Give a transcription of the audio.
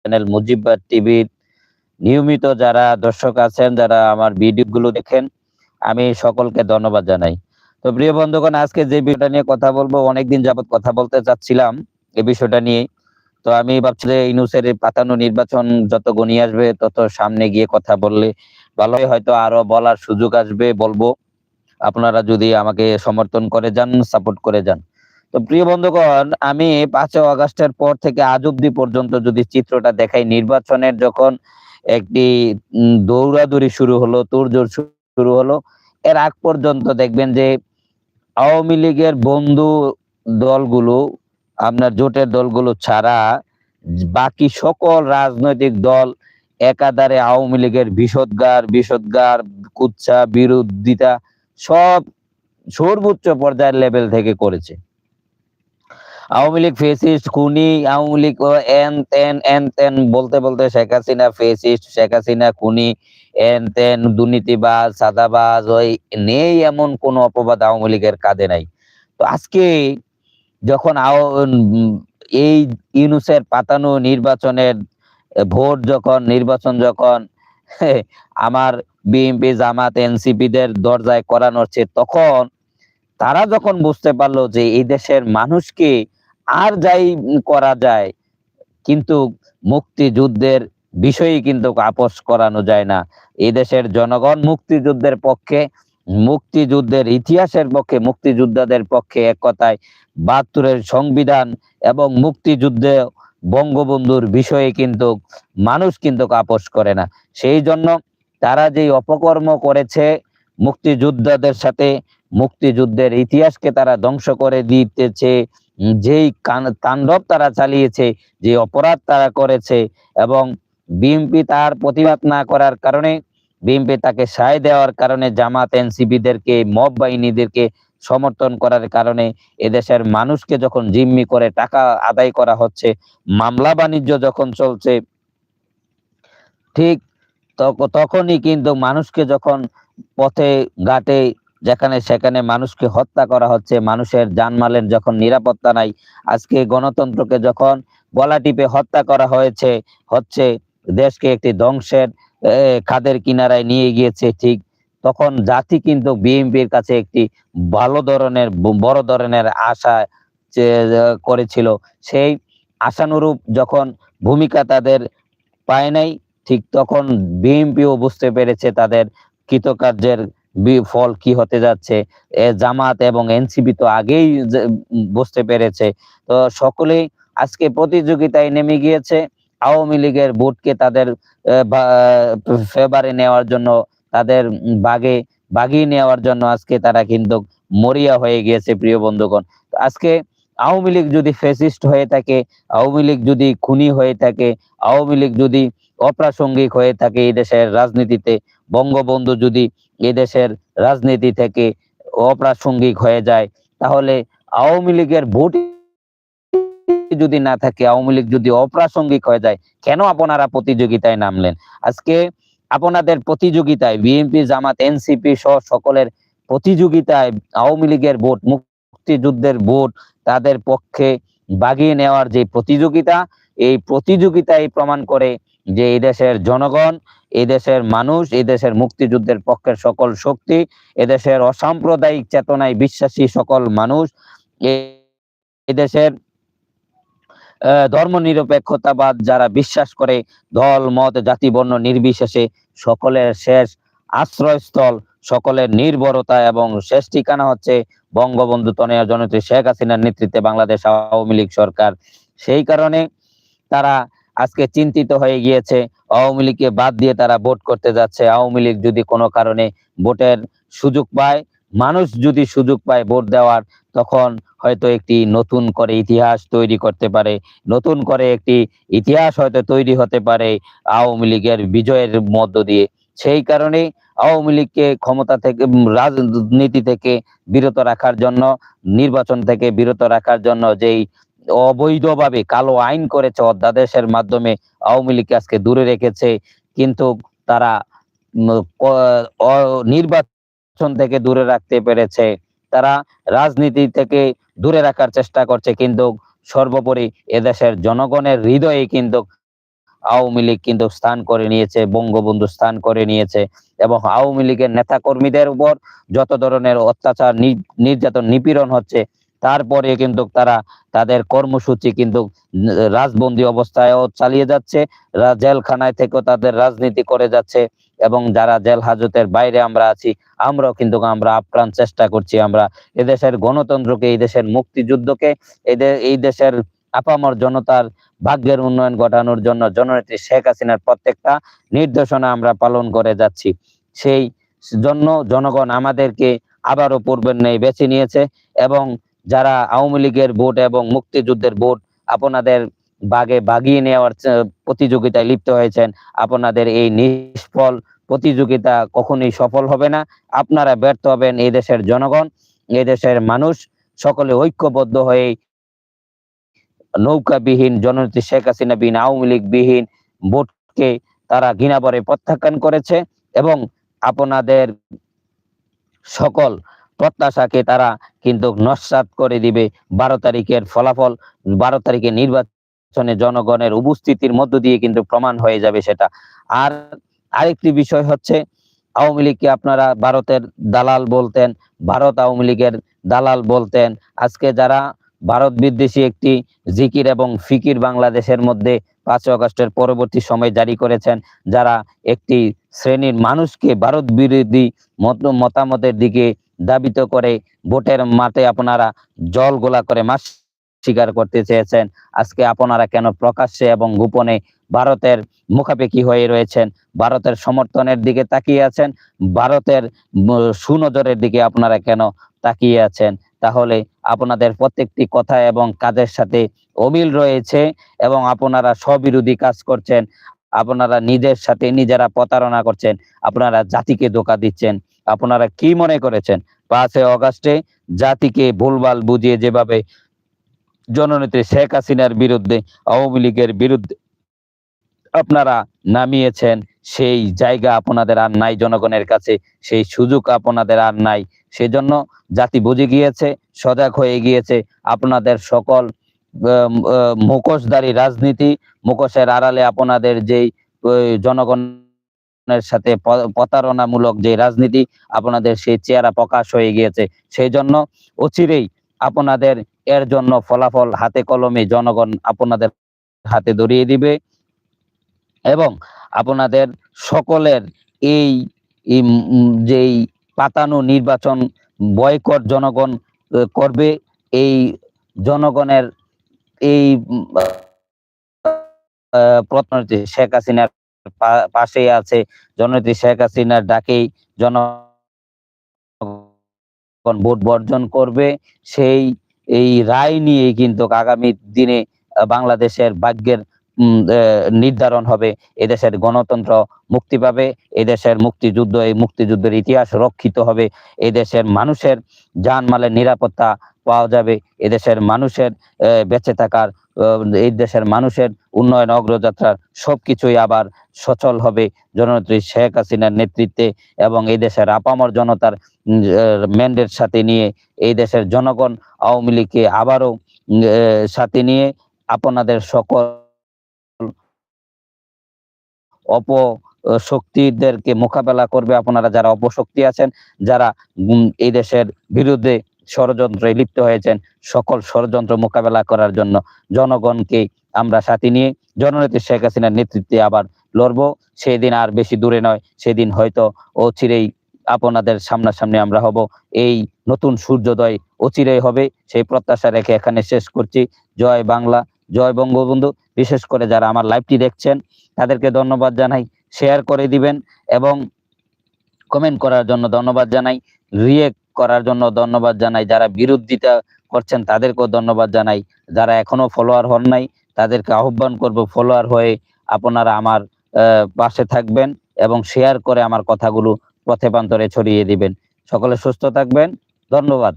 Channel মুজিববার টিভির নিয়মিত যারা দর্শক আছেন, যারা আমার ভিডিওগুলো দেখেন, আমি সকলকে ধন্যবাদ জানাই। তো প্রিয় বন্ধুগণ, আজকে যে বিষয়টা নিয়ে কথা বলব, অনেকদিন যাবত কথা বলতে চাচ্ছিলাম এই বিষয়টা নিয়ে। তো আমি ভাবছি যে ইনুসের পাতানো নির্বাচন যত গণিয়ে আসবে, তত সামনে গিয়ে কথা বললে ভালো হয়তো আরও বলার সুযোগ আসবে বলব। আপনারা যদি আমাকে সমর্থন করে যান সাপোর্ট করে যান। তো প্রিয় বন্ধুগণ, আমি পাঁচই আগস্টের পর থেকে আজ অব্দি পর্যন্ত যদি চিত্রটা দেখাই, নির্বাচনের যখন একটি দৌড়াদৌড়ি শুরু হলো, তোড়জোড় শুরু হলো, এর আগ পর্যন্ত দেখবেন যে আওয়ামী লীগের বন্ধু দলগুলো, আপনার জোটের দলগুলো ছাড়া বাকি সকল রাজনৈতিক দল একাধারে আওয়ামী লীগের বিষদগার বিষদগার কুচ্ছা বিরোধিতা সব সর্বোচ্চ পর্যায়ের লেভেল থেকে করেছে। আওয়ামী লীগ, ফেসিস্ট, খুনি, আওয়ামী লীগ এন, তেন এন, তেন বলতে বলতে শেখ হাসিনা, ফেসিস্ট, শেখ হাসিনা, খুনি, এন, তেন, দুর্নীতিবাজ, সাদাবাজ, ওই নেই এমন কোন অপবাদ আওয়ামী লীগের কাঁধে নাই। তো আজকে যখন এই ইউনুসের পাতানো নির্বাচনের ভোট যখন, নির্বাচন যখন আমার বিএনপি, জামাত এনসিপি দের দরজায় করানো হচ্ছে, তখন তারা যখন বুঝতে পারল যে এই দেশের মানুষকে আর যাই করা যায়, কিন্তু মুক্তিযুদ্ধের বিষয়ে কিন্তু আপোষ করানো যায় না। এই দেশের জনগণ মুক্তিযুদ্ধের পক্ষে, মুক্তিযুদ্ধের ইতিহাসের পক্ষে, মুক্তিযোদ্ধাদের পক্ষে এক কথায় বাহাত্তরের সংবিধান এবং মুক্তিযুদ্ধে বঙ্গবন্ধুর বিষয়ে কিন্তু মানুষ কিন্তু আপোষ করে না। সেই জন্য তারা যে অপকর্ম করেছে, মুক্তিযোদ্ধাদের সাথে মুক্তিযুদ্ধের ইতিহাসকে তারা ধ্বংস করে দিতেছে যেই তাণ্ডব তারা চালিয়েছে, যে অপরাধ তারা করেছে এবং বিএনপি তার প্রতিবাদ না করার কারণে বিএনপি তাকে সায় দেওয়ার কারণে জামাত এনসিপিদেরকে, মব বাহিনীদেরকে সমর্থন করার কারণে এদেশের মানুষকে যখন জিম্মি করে টাকা আদায় করা হচ্ছে, মামলা বাণিজ্য যখন চলছে, ঠিক তখ- তখনই কিন্তু মানুষকে যখন পথে, ঘাটে যেখানে সেখানে মানুষকে হত্যা করা হচ্ছে, মানুষের জানমালের যখন নিরাপত্তা নাই, আজকে গণতন্ত্রকে যখন গলা টিপে হত্যা করা হয়েছে, হচ্ছে দেশকে একটি ধ্বংসের খাদের কিনারায় নিয়ে গিয়েছে, ঠিক তখন জাতি কিন্তু বিএনপির কাছে একটি ভালো ধরনের, বড় ধরনের আশা করেছিল। সেই আশানুরূপ যখন ভূমিকা তাদের পায় নাই, ঠিক তখন বিএনপিও বুঝতে পেরেছে তাদের কৃতকার্যের ফল কি হতে যাচ্ছে? জামাত এবং এনসিপি তো আগেই বুঝতে পেরেছে। তো সকলেই আজকে প্রতিযোগিতায় নেমে গিয়েছে। আওয়ামী লীগের ভোটকে তাদের ফেভারে নেওয়ার জন্য, তাদের বাগে, বাগিয়ে নেওয়ার জন্য আজকে তারা কিন্তু মরিয়া হয়ে গিয়েছে, প্রিয় বন্ধুগণ। আজকে আওয়ামী লীগ যদি ফেসিস্ট হয়ে থাকে, আওয়ামী লীগ যদি খুনি হয়ে থাকে, আওয়ামী লীগ যদি অপ্রাসঙ্গিক হয়ে থাকে এই দেশের রাজনীতিতে বঙ্গবন্ধু যদি এদেশের রাজনীতি থেকে অপ্রাসঙ্গিক হয়ে যায়, তাহলে আওয়ামী লীগের ভোট যদি না থাকে, আওয়ামী লীগ যদি অপ্রাসঙ্গিক হয়ে যায়, কেন আপনারা প্রতিযোগিতায় নামলেন? আজকে আপনাদের প্রতিযোগিতায় বিএনপি, জামাত, এনসিপি সহ সকলের প্রতিযোগিতায় আওয়ামী লীগের ভোট, মুক্তিযুদ্ধের ভোট তাদের পক্ষে বাগিয়ে নেওয়ার যে প্রতিযোগিতা, এই প্রতিযোগিতায় প্রমাণ করে যে এই দেশের জনগণ, এই দেশের মানুষ, এই দেশের মুক্তিযুদ্ধের পক্ষের সকল শক্তি এদেশের অসাম্প্রদায়িক চেতনায় বিশ্বাসী সকল মানুষ এদেশের ধর্ম নিরপেক্ষতাবাদ যারা বিশ্বাস করে, দল, মত, জাতি, বর্ণ নির্বিশেষে সকলের শেষ আশ্রয়স্থল, সকলের নির্ভরতা এবং শেষ ঠিকানা হচ্ছে বঙ্গবন্ধু তনয়া জননেত্রী শেখ হাসিনার নেতৃত্বে বাংলাদেশ আওয়ামী লীগ সরকার। সেই কারণে তারা আজকে চিন্তিত হয়ে গিয়েছে। আওয়ামী লীগকে বাদ দিয়ে তারা ভোট করতে যাচ্ছে। আওয়ামী লীগ যদি কোনো কারণে ভোটের সুযোগ পায়, মানুষ যদি সুযোগ পায় ভোট দেওয়ার, তখন হয়তো একটি নতুন করে ইতিহাস তৈরি করতে পারে। নতুন করে একটি ইতিহাস হয়তো তৈরি হতে পারে আওয়ামী লীগের বিজয়ের মধ্য দিয়ে। সেই কারণে আওয়ামী লীগকে ক্ষমতা থেকে, রাজনীতি থেকে বিরত রাখার জন্য, নির্বাচন থেকে বিরত রাখার জন্য যেই অবৈধভাবে কালো আইন করেছে, অধ্যাদেশের মাধ্যমে আওয়ামী লীগকে আজকে দূরে রেখেছে, কিন্তু তারা নির্বাচন থেকে দূরে রাখতে পেরেছে। তারা রাজনীতি থেকে দূরে রাখার চেষ্টা করছে, কিন্তু সর্বোপরি এদেশের জনগণের হৃদয়ে কিন্তু আওয়ামী লীগ কিন্তু স্থান করে নিয়েছে, বঙ্গবন্ধু স্থান করে নিয়েছে এবং আওয়ামী লীগের নেতা কর্মীদের উপর যত ধরনের অত্যাচার নির্যাতন, নিপীড়ন হচ্ছে তারপরে কিন্তু তারা তাদের কর্মসূচি কিন্তু রাজবন্দী অবস্থায়ও চালিয়ে যাচ্ছে। জেলখানায় থেকেও তাদের রাজনীতি করে যাচ্ছে এবং যারা জেল হাজতের বাইরে আমরা আছি, আমরাও কিন্তু আমরা আপ্রাণ চেষ্টা করছি। আমরা এদেশের গণতন্ত্রকে, এই দেশের মুক্তিযুদ্ধকে, এই দেশের আপামর জনতার ভাগ্যের উন্নয়ন ঘটানোর জন্য জননেত্রী শেখ হাসিনার প্রত্যেকটা নির্দেশনা আমরা পালন করে যাচ্ছি। সেই জন্য জনগণ আমাদেরকে আবারও পূর্বের নেই বেছে নিয়েছে এবং যারা আওয়ামী লীগের ভোট এবং মুক্তিযুদ্ধের ভোট আপনাদের বাগে বাগিয়ে নেওয়ার প্রতিযোগিতায় লিপ্ত হয়েছেন, আপনাদের এই নিষ্ফল প্রতিযোগিতা কখনোই সফল হবে না। আপনারা ব্যর্থ হবেন এই দেশের জনগণ, এই দেশের মানুষ। সকলে ঐক্যবদ্ধ হয়ে নৌকাবিহীন জননেত্রী শেখ হাসিনা বিহীন আওয়ামী লীগ বিহীন ভোটকে তারা ঘৃণাভরে প্রত্যাখ্যান করেছে এবং আপনাদের সকল প্রত্যাশাকে তারা কিন্তু নস্বাত করে দিবে। বারো তারিখের ফলাফল, বারো তারিখের নির্বাচনে জনগণের উপস্থিতির মধ্য দিয়ে কিন্তু প্রমাণ হয়ে যাবে সেটা। আর আরেকটি বিষয় হচ্ছে, আওয়ামী লীগকে আপনারা ভারতের দালাল বলতেন, ভারত আওয়ামী লীগের দালাল বলতেন। আজকে যারা ভারত বিদ্বেষী একটি জিকির এবং ফিকির বাংলাদেশের মধ্যে পাঁচই আগস্টের পরবর্তী সময় জারি করেছেন, যারা একটি শ্রেণির মানুষকে ভারত বিরোধী মত, মতামতের দিকে দাবিত করে ভোটের মাঠে আপনারা জল গোলা করে মাস স্বীকার করতে চেয়েছেন। আজকে আপনারা কেন প্রকাশ্যে এবং গোপনে ভারতের মুখাপেক্ষি হয়ে রয়েছেন? ভারতের সমর্থনের দিকে তাকিয়ে আছেন? ভারতের সুনজরের দিকে আপনারা কেন তাকিয়ে আছেন? তাহলে আপনাদের প্রত্যেকটি কথা এবং কাজের সাথে অমিল রয়েছে এবং আপনারা স্ববিরোধী কাজ করছেন। আপনারা নিজের সাথে নিজেরা প্রতারণা করছেন। আপনারা জাতিকে ধোকা দিচ্ছেন। আপনারা কি মনে করেছেন? পাঁচই অগাস্টে জাতিকে ভুলভাল বুঝিয়ে যেভাবে জননেত্রী শেখ হাসিনার বিরুদ্ধে, আওয়ামী লীগের বিরুদ্ধে আপনারা নামিয়েছেন, সেই জায়গা আপনাদের আর নাই, জনগণের কাছে সেই সুযোগ আপনাদের আর নাই। সেজন্য জাতি বুঝে গিয়েছে, সজাগ হয়ে গিয়েছে। আপনাদের সকল মুখোশধারী রাজনীতি, মুখোশের আড়ালে আপনাদের যেই, ওই জনগণের সাথে প্রতারণামূলক যে রাজনীতি আপনাদের সেই চেহারা প্রকাশ হয়ে গিয়েছে সেই জন্য অচিরেই আপনাদের এর জন্য ফলাফল হাতে কলমে জনগণ আপনাদের হাতে ধরিয়ে দিবে এবং আপনাদের সকলের এই যেই পাতানো নির্বাচন বয়কট জনগণ করবে, এই জনগণের এই প্রধানমন্ত্রী শেখ হাসিনার পাশেই আছে জননেত্রী শেখ হাসিনার ডাকেই জনগণ ভোট বর্জন করবে। সেই, এই রায় নিয়ে কিন্তু আগামী দিনে বাংলাদেশের ভাগ্যের নির্ধারণ হবে। এদেশের গণতন্ত্র মুক্তি পাবে, এদেশের মুক্তিযুদ্ধ, এই মুক্তিযুদ্ধের ইতিহাস রক্ষিত হবে। এদেশের মানুষের জানমালের নিরাপত্তা পাওয়া যাবে, এদেশের মানুষের বেঁচে থাকার এই দেশের মানুষের উন্নয়ন, অগ্রযাত্রার সবকিছুই আবার সচল হবে। জননেত্রী শেখ হাসিনার নেতৃত্বে এবং এই দেশের আপামর জনতার ম্যান্ডেট সাথে নিয়ে এই দেশের জনগণ, আওয়ামী লীগকে আবারও সাথে নিয়ে আপনাদের সকল অপ শক্তিদেরকে মোকাবেলা করবে। আপনারা যারা অপশক্তি আছেন, যারা এই দেশের বিরুদ্ধে ষড়যন্ত্রে লিপ্ত হয়েছেন সকল ষড়যন্ত্র মোকাবেলা করার জন্য। জনগণকে আমরা সাথে নিয়ে জননেত্রী শেখ হাসিনার নেতৃত্বে আবার লড়বো। সেই দিন আর বেশি দূরে নয়, সেদিন হয়তো অচিরেই আপনাদের সামনাসামনি আমরা হব। এই নতুন সূর্যোদয় অচিরেই হবে, সেই প্রত্যাশা রেখে এখানে শেষ করছি। জয় বাংলা, জয় বঙ্গবন্ধু। বিশেষ করে যারা আমার লাইভটি দেখছেন, তাদেরকে ধন্যবাদ জানাই। শেয়ার করে দিবেন এবং কমেন্ট করার জন্য ধন্যবাদ জানাই। রিয়েক্ট করার জন্য ধন্যবাদ জানাই। যারা বিরোধিতা করছেন তাদেরকেও ধন্যবাদ জানাই। যারা এখনও ফলোয়ার হন নাই, তাদেরকে আহ্বান করব ফলোয়ার হয়ে আপনারা আমার পাশে থাকবেন এবং শেয়ার করে আমার কথাগুলো পথে প্রান্তরে ছড়িয়ে দিবেন। সকলে সুস্থ থাকবেন। ধন্যবাদ।